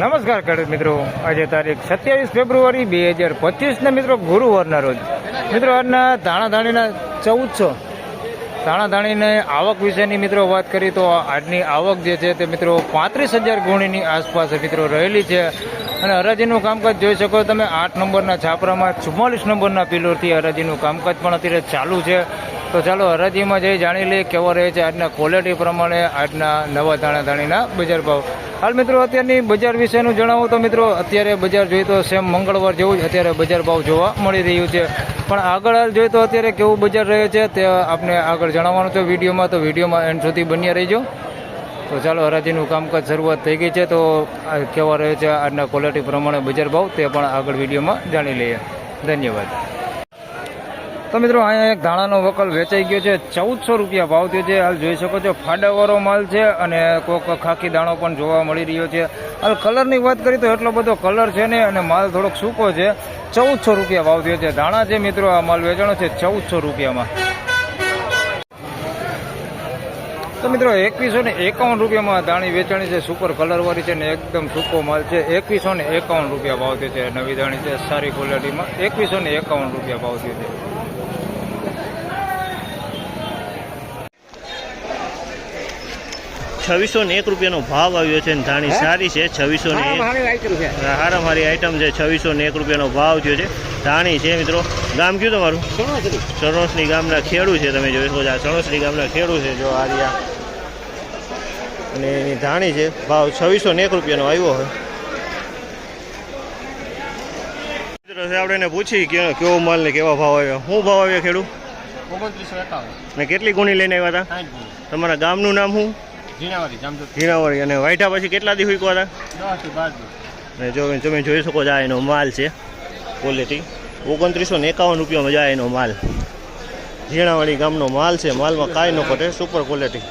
નમસ્કાર ખેડૂત મિત્રો. આજે તારીખ સત્યાવીસ ફેબ્રુઆરી બે હજાર પચીસને મિત્રો ગુરુવારના રોજ. મિત્રો આજના ધાણા ધાણીના ચૌદસો ધાણા ધાણીને આવક વિશેની મિત્રો વાત કરી તો આજની આવક જે છે તે મિત્રો પાંત્રીસ હજાર ગુણીની આસપાસ મિત્રો રહેલી છે. અને હરાજીનું કામકાજ જોઈ શકો તમે આઠ નંબરના છાપરામાં ચુમ્માલીસ નંબરના પિલોરથી હરાજીનું કામકાજ પણ અત્યારે ચાલુ છે. તો ચાલો હરાજીમાં જઈ જાણી લઈએ કેવા રહે છે આજના ક્વોલિટી પ્રમાણે આજના નવા ધાણા ધાણીના બજાર ભાવ. હાલ મિત્રો અત્યારની બજાર વિશેનું જણાવું તો મિત્રો અત્યારે બજાર જોઈએ તો સેમ મંગળવાર જેવું જ અત્યારે બજાર ભાવ જોવા મળી રહ્યું છે. પણ આગળ હાલ જોઈએ તો અત્યારે કેવું બજાર રહે છે તે આપને આગળ જણાવવાનું છે વિડીયોમાં. તો વિડીયોમાં એન્ડ સુધી બન્યા રહીજો. તો ચાલો હરાજીનું કામકાજ શરૂઆત થઈ ગઈ છે તો કેવા રહે છે આજના ક્વોલિટી પ્રમાણે બજાર ભાવ તે પણ આગળ વિડીયોમાં જાણી લઈએ. ધન્યવાદ. તો મિત્રો, અહીંયા એક ધાણાનો વકલ વેચાઈ ગયો છે. ચૌદસો રૂપિયા ભાવ થયો છે. હાલ જોઈ શકો છો, ફાડાવાળો માલ છે અને કોક ખાખી દાણો પણ જોવા મળી રહ્યો છે. હાલ કલરની વાત કરીએ તો એટલો બધો કલર છે ને અને માલ થોડોક સૂકો છે. ચૌદસો રૂપિયા ભાવ થયો છે. ધાણા છે મિત્રો, આ માલ વેચાણો છે ચૌદસો રૂપિયામાં. તો મિત્રો, એકવીસો ને એકાવન રૂપિયામાં દાણી વેચાણી છે. સુપર કલરવાળી છે ને એકદમ સૂકો માલ છે. એકવીસો ને એકાવન રૂપિયા ભાવ થયો છે. નવી દાણી છે. સારી ક્વોલિટીમાં એકવીસો ને એકાવન રૂપિયા ભાવ થયો છે. છવ્વીસો ને એક રૂપિયાનો ભાવ આવ્યો છે ધાણી સારી છે છવ્વીસો ને એક. હારા મારી આઈટમ છે છવ્વીસો ને એક રૂપિયાનો ભાવ થયો છે. ધાણી છે મિત્રો. ગામ કયું તમારું? સણોસની ગામના ખેડૂ છે તમે જોઈ શકો છો. આ સણોસની ગામના ખેડૂ છે જો આ રહ્યા. અને એની ધાણી છે ભાવ છવ્વીસો ને એક રૂપિયાનો આવ્યો હોય મિત્રો આપણે એને પૂછી કે કેવો માલ ને કેવા ભાવ આવ્યો. શું ભાવ આવ્યો ખેડૂ? ઓગણત્રીસો એકાવન. ને કેટલી ગુણી લઈને આવ્યા હતા? તમારા ગામનું નામ શું? જીનાવારી અને વાઈઠા પછી કેટલા દી હુકવા હતા? અને જો તમે જોઈ શકો છો એનો માલ છે ક્વોલિટી ઓગણત્રીસો ને એકાવન રૂપિયામાં જાય એનો માલ. ઝીણાવાડી ગામનો માલ છે માલમાં કાંઈ ન ઘટે સુપર ક્વોલિટી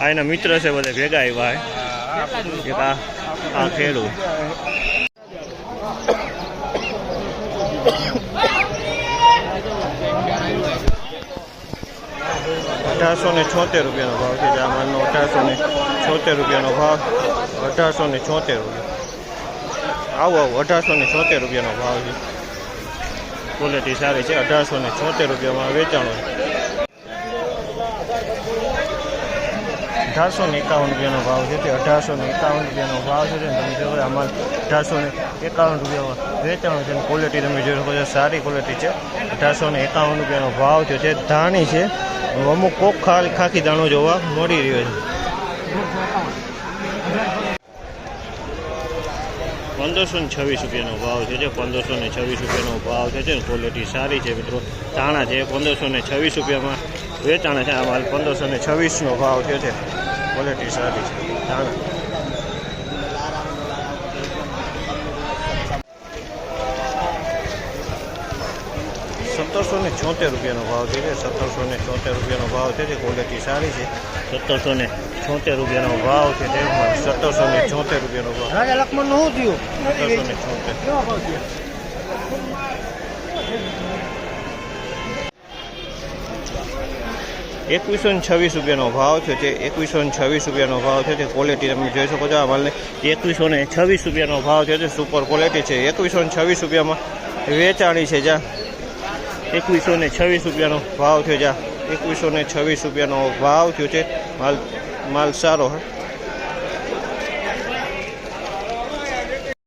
આ એના મિત્ર છે બધા ભેગા આવ્યા આ ખેડૂત. અઢારસો ને છોતેર રૂપિયાનો ભાવ છે જે આ માલનો અઢારસો ને છોતેર રૂપિયાનો ભાવ, અઢારસો ને છોતેર રૂપિયા. આવો આવો, અઢારસો ને છોતેર રૂપિયાનો ભાવ છે. ક્વોલિટી સારી છે, અઢારસો ને છોતેર રૂપિયામાં વેચાણો અઢારસો ને એકાવન રૂપિયાનો ભાવ છે તે અઢારસો ને એકાવન રૂપિયાનો ભાવ છે તમે જોવો આમાં અઢારસો ને એકાવન રૂપિયામાં વેચાણો છે ક્વોલિટી તમે જોઈ શકો છો, સારી ક્વોલિટી છે. અઢારસો ને એકાવન રૂપિયાનો ભાવ થયો છે ધાણી છે. અમુક કોક ખાલી ખાખી દાણો જોવા મળી રહ્યો છે. પંદરસો ને છવ્વીસ રૂપિયાનો ભાવ છે જે, પંદરસો ને છવ્વીસ રૂપિયાનો ભાવ છે જે ક્વોલિટી સારી છે મિત્રો. ધાણા છે પંદરસો ને છવ્વીસ રૂપિયામાં, વેચાણા છે આ માલ પંદરસો ને છવ્વીસનો ભાવ છે ક્વોલિટી સારી છે. ધાણા. સત્તરસો ને છોતેર રૂપિયાનો ભાવ છે જે સત્તરસો ને છોતેર રૂપિયાનો ભાવ છે જે ક્વોલિટી સારી છે. સત્તરસો ને છોતેર રૂપિયાનો ભાવ છે. તે સત્તરસો ને છોતેર રૂપિયાનો ભાવ. રાજા લક્ષ્મણનું થયું? સત્તરસો ને છોતેર. એકવીસો ને છવ્વીસ રૂપિયાનો ભાવ છે. તે એકવીસો ને છવ્વીસ રૂપિયાનો ભાવ છે. તે ક્વોલિટી તમે જોઈ શકો છો આ માલને. એકવીસો ને છવ્વીસ રૂપિયાનો ભાવ છે. તે સુપર ક્વોલિટી છે. એકવીસો ને છવ્વીસ રૂપિયામાં વેચાણી છે. જ્યાં એકવીસો ને છવ્વીસ રૂપિયાનો ભાવ થયો છે. એકવીસો ને છવ્વીસ રૂપિયાનો ભાવ થયો છે. માલ માલ સારો, હે.